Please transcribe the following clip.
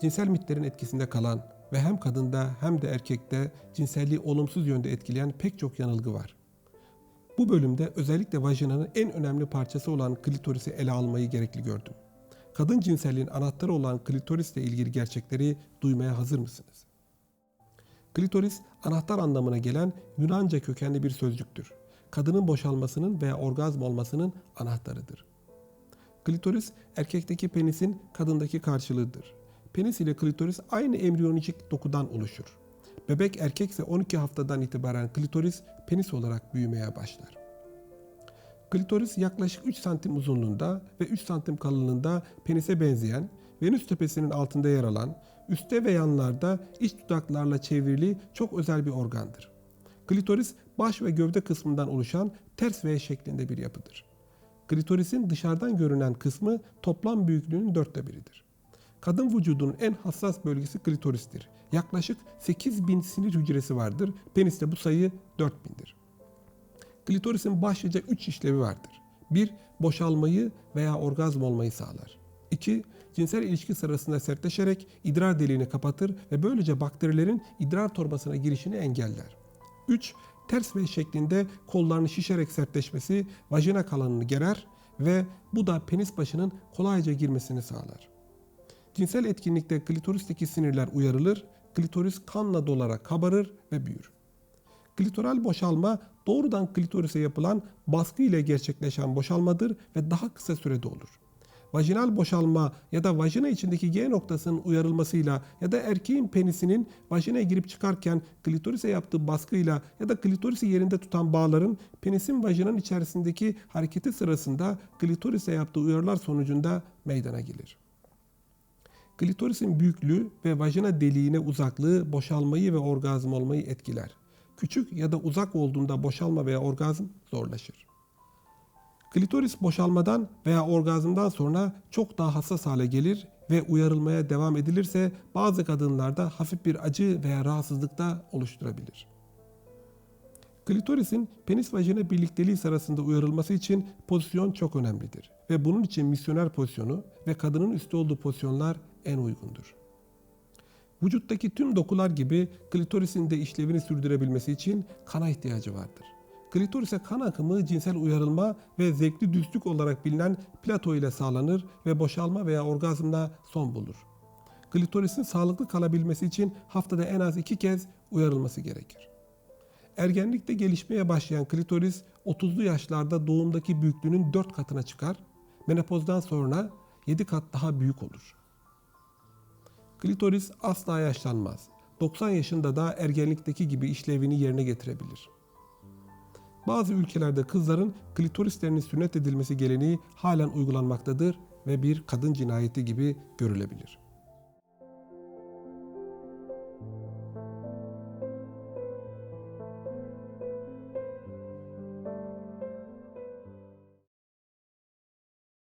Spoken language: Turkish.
cinsel mitlerin etkisinde kalan ve hem kadında hem de erkekte cinselliği olumsuz yönde etkileyen pek çok yanılgı var. Bu bölümde özellikle vajinanın en önemli parçası olan klitorisi ele almayı gerekli gördüm. Kadın cinselliğin anahtarı olan klitorisle ilgili gerçekleri duymaya hazır mısınız? Klitoris anahtar anlamına gelen Yunanca kökenli bir sözcüktür. Kadının boşalmasının veya orgazm olmasının anahtarıdır. Klitoris erkekteki penisin kadındaki karşılığıdır. Penis ile klitoris aynı embriyonik dokudan oluşur. Bebek erkekse 12 haftadan itibaren klitoris penis olarak büyümeye başlar. Klitoris yaklaşık 3 santim uzunluğunda ve 3 santim kalınlığında penise benzeyen, Venüs tepesinin altında yer alan, üstte ve yanlarda iç dudaklarla çevrili çok özel bir organdır. Klitoris baş ve gövde kısmından oluşan ters V şeklinde bir yapıdır. Klitorisin dışarıdan görünen kısmı toplam büyüklüğünün dörtte biridir. Kadın vücudunun en hassas bölgesi klitoristir. Yaklaşık 8000 sinir hücresi vardır. Peniste bu sayı 4000'dir. Klitorisin başlıca 3 işlevi vardır. 1. Boşalmayı veya orgazm olmayı sağlar. 2. Cinsel ilişki sırasında sertleşerek idrar deliğini kapatır ve böylece bakterilerin idrar torbasına girişini engeller. 3. Ters V şeklinde kollarını şişerek sertleşmesi vajina kalanını gerer ve bu da penis başının kolayca girmesini sağlar. Cinsel etkinlikte klitoristeki sinirler uyarılır, klitoris kanla dolarak kabarır ve büyür. Klitoral boşalma doğrudan klitorise yapılan baskı ile gerçekleşen boşalmadır ve daha kısa sürede olur. Vajinal boşalma ya da vajina içindeki G noktasının uyarılmasıyla ya da erkeğin penisinin vajinaya girip çıkarken klitorise yaptığı baskıyla ya da klitorisi yerinde tutan bağların penisin vajinanın içerisindeki hareketi sırasında klitorise yaptığı uyarılar sonucunda meydana gelir. Klitorisin büyüklüğü ve vajina deliğine uzaklığı boşalmayı ve orgazm olmayı etkiler. Küçük ya da uzak olduğunda boşalma veya orgazm zorlaşır. Klitoris boşalmadan veya orgazmdan sonra çok daha hassas hale gelir ve uyarılmaya devam edilirse bazı kadınlarda hafif bir acı veya rahatsızlık da oluşturabilir. Klitorisin penis vajina birlikteliği sırasında uyarılması için pozisyon çok önemlidir ve bunun için misyoner pozisyonu ve kadının üstü olduğu pozisyonlar en uygundur. Vücuttaki tüm dokular gibi klitorisin de işlevini sürdürebilmesi için kana ihtiyacı vardır. Klitorise kan akımı cinsel uyarılma ve zevkli düzlük olarak bilinen plato ile sağlanır ve boşalma veya orgazmda son bulur. Klitorisin sağlıklı kalabilmesi için haftada en az iki kez uyarılması gerekir. Ergenlikte gelişmeye başlayan klitoris 30'lu yaşlarda doğumdaki büyüklüğünün 4 katına çıkar. Menopozdan sonra 7 kat daha büyük olur. Klitoris asla yaşlanmaz. 90 yaşında da ergenlikteki gibi işlevini yerine getirebilir. Bazı ülkelerde kızların klitorislerinin sünnet edilmesi geleneği halen uygulanmaktadır ve bir kadın cinayeti gibi görülebilir.